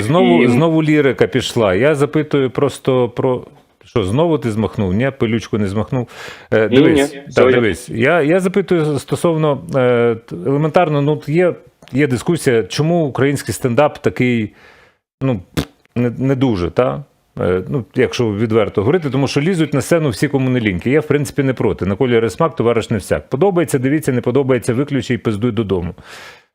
Знову, І- знову лірика пішла. Я запитую просто про. Що, знову ти змахнув? Ні, пилючку не змахнув. Е, дивись, ні, так, все, дивись. Я, я запитую стосовно е, елементарно, ну є, є дискусія, чому український стендап такий, ну, не, не дуже, та? Е, Ну, якщо відверто говорити, тому що лізуть на сцену всі кому не ліньки. Я, в принципі, не проти. На колі смак, товариш не всяк. Подобається, дивіться, не подобається, виключи і пиздуй додому.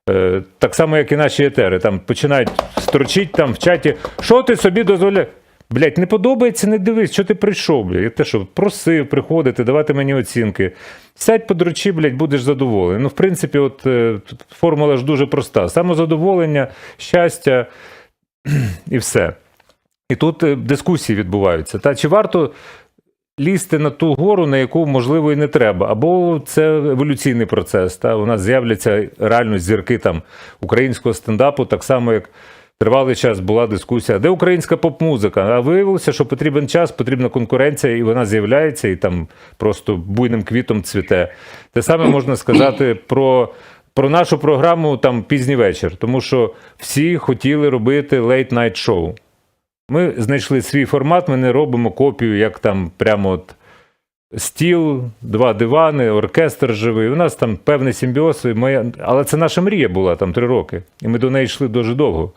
Е, так само, як і наші етери. Там починають строчить там в чаті, що ти собі дозволяєш? Блять, не подобається, не дивись, що ти прийшов, блядь. Те, що просив приходити, давати мені оцінки. Сядь подручи, блядь, будеш задоволений. Ну, в принципі, от е, формула ж дуже проста: самозадоволення, щастя і все. І тут е, дискусії відбуваються. Та чи варто лізти на ту гору, на яку можливо і не треба, або це еволюційний процес. Та у нас з'являться реально зірки там українського стендапу, так само як. Тривалий час була дискусія, де українська поп-музика. А виявилося, що потрібен час, потрібна конкуренція, і вона з'являється, і там просто буйним квітом цвіте. Те саме можна сказати про, про нашу програму там пізній вечір, тому що всі хотіли робити лейт-найт шоу. Ми знайшли свій формат, ми не робимо копію, як там прямо от стіл, два дивани, оркестр живий. У нас там певний симбіоз, і моя... але це наша мрія була там три роки. І ми до неї йшли дуже довго.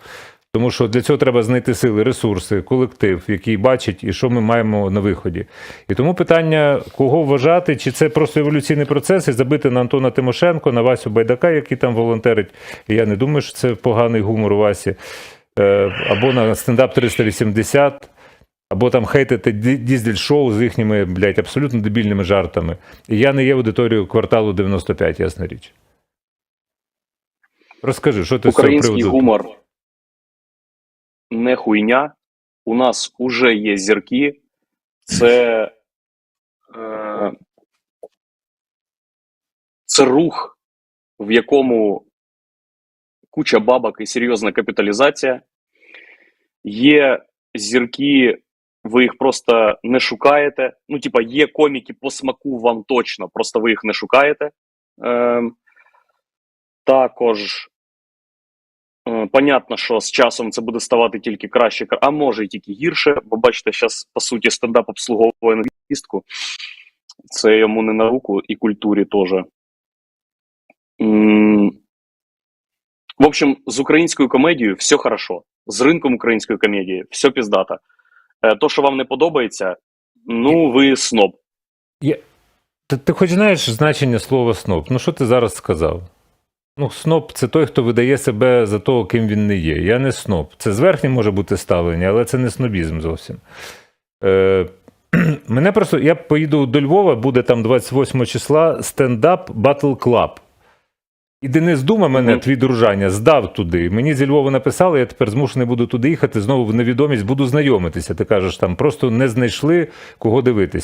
Тому що для цього треба знайти сили, ресурси, колектив, який бачить, і що ми маємо на виході. І тому питання, кого вважати, чи це просто еволюційний процес, і забити на Антона Тимошенко, на Васю Байдака, який там волонтерить. І я не думаю, що це поганий гумор у Васі. Е, Або на стендап 380, або там хейтити ді- дізель-шоу з їхніми, блядь, абсолютно дебільними жартами. І я не є аудиторією кварталу 95, ясна річ. Розкажи, що ти з цього Український приводу? гумор не хуйня. У нас уже є зірки. Це, е, це рух, в якому куча бабок і серйозна капіталізація. Є зірки, ви їх просто не шукаєте. Ну, типа, є коміки по смаку вам точно, просто ви їх не шукаєте. Е, також Понятно, що з часом це буде ставати тільки краще, а може і тільки гірше, бо бачите, зараз, по суті, стендап обслуговує англістку. Це йому не на руку і культурі теж. В общем, з українською комедією все хорошо. З ринком української комедії все піздато. Е, То, що вам не подобається, ну ви сноб. Ти, ти хоч знаєш значення слова сноб? Ну що ти зараз сказав? Ну, сноб це той, хто видає себе за того, ким він не є. Я не сноб. Це зверхнє може бути ставлення, але це не снобізм зовсім. Е, мене просто, я поїду до Львова, буде там 28 числа стендап Battle Club. І Денис Дума мене, Мгм. твій дружання, здав туди. Мені зі Львова написали, я тепер змушений буду туди їхати, знову в невідомість буду знайомитися. Ти кажеш, там просто не знайшли кого дивитися.